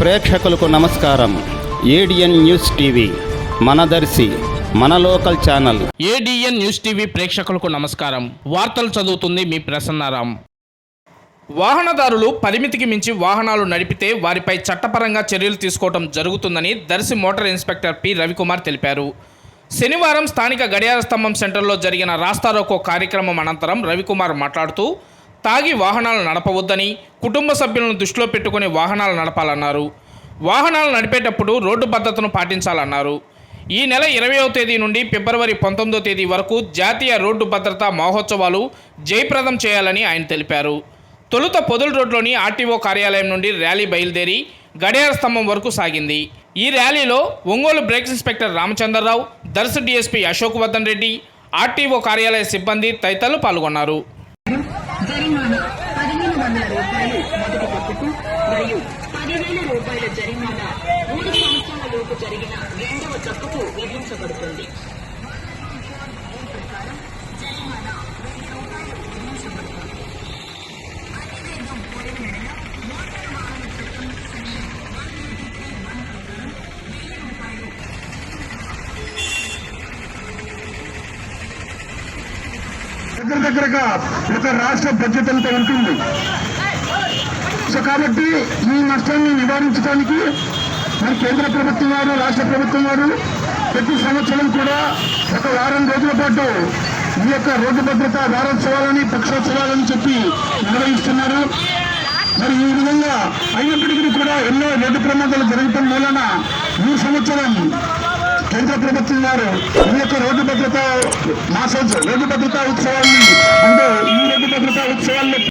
ప్రేక్షకులకు నమస్కారం. ADN news TV మనదర్శి మన local channel. ADN news TV ప్రేక్షకులకు నమస్కారం. వార్తలు చదువుతుంది మీ ప్రసన్నారాం. వాహనదారులు పరిమితికి మించి వాహనాలు నడిపితే వారిపై చట్టపరంగా చర్యలు తీసుకోవడం జరుగుతుందని Darsi motor inspector P. Ravikumar తెలిపారు. శనివారం స్థానిక గడియార స్తంభం సెంటర్లో జరిగిన రాస్తారోకో కార్యక్రమం అనంతరం రవికుమార్ మాట్లాడుతూ తాగి వాహనాలు నడపవద్దని కుటుంబ సభ్యులను దృష్టిలో పెట్టుకుని వాహనాలు నడపాలన్నారు. వాహనాలు నడిపేటప్పుడు రోడ్డు భద్రతను పాటించాలన్నారు. ఈ నెల ఇరవయో తేదీ నుండి ఫిబ్రవరి పంతొమ్మిదో తేదీ వరకు జాతీయ రోడ్డు భద్రతా మహోత్సవాలు జయప్రదం చేయాలని ఆయన తెలిపారు. తొలుత పొదులు రోడ్లోని ఆర్టీఓ కార్యాలయం నుండి ర్యాలీ బయలుదేరి గడియార స్తంభం వరకు సాగింది. ఈ ర్యాలీలో Ongole brakes inspector Ramachandra Rao Darsi DSP Ashok Vardhan Reddy RTO కార్యాలయ సిబ్బంది తదితరులు పాల్గొన్నారు. జరిమానా పదిహేను వందల రూపాయలు మొదటి తప్పుకు మరియు పదివేల రూపాయల జరిమానా మూడు సంవత్సరాల లోపు జరిగిన రెండవ తప్పుకు విధించబడుతుంది. దగ్గర దగ్గరగా ఒక రాష్ట్ర బడ్జెట్ అంతా ఉంటుంది. సో కాబట్టి ఈ నష్టాన్ని నివారించడానికి మన కేంద్ర ప్రభుత్వం వారు రాష్ట్ర ప్రభుత్వం వారు ప్రతి సంవత్సరం కూడా ఒక వారం రోజుల పాటు ఈ యొక్క రోడ్డు భద్రత వారోత్సవాలని పక్షోత్సవాలని చెప్పి నిర్వహిస్తున్నారు. మరి ఈ విధంగా అయినప్పటికీ కూడా ఎన్నో రోడ్డు ప్రమాదాలు జరగటం మూలన ఈ సంవత్సరం కేంద్ర ప్రభుత్వం వారు ఈ యొక్క రోడ్డు భద్రత మాసోత్సవం రోడ్డు భద్రతా ఉత్సవాన్ని అంటే ఈ రోడ్డు భద్రతా ఉత్సవాల్లో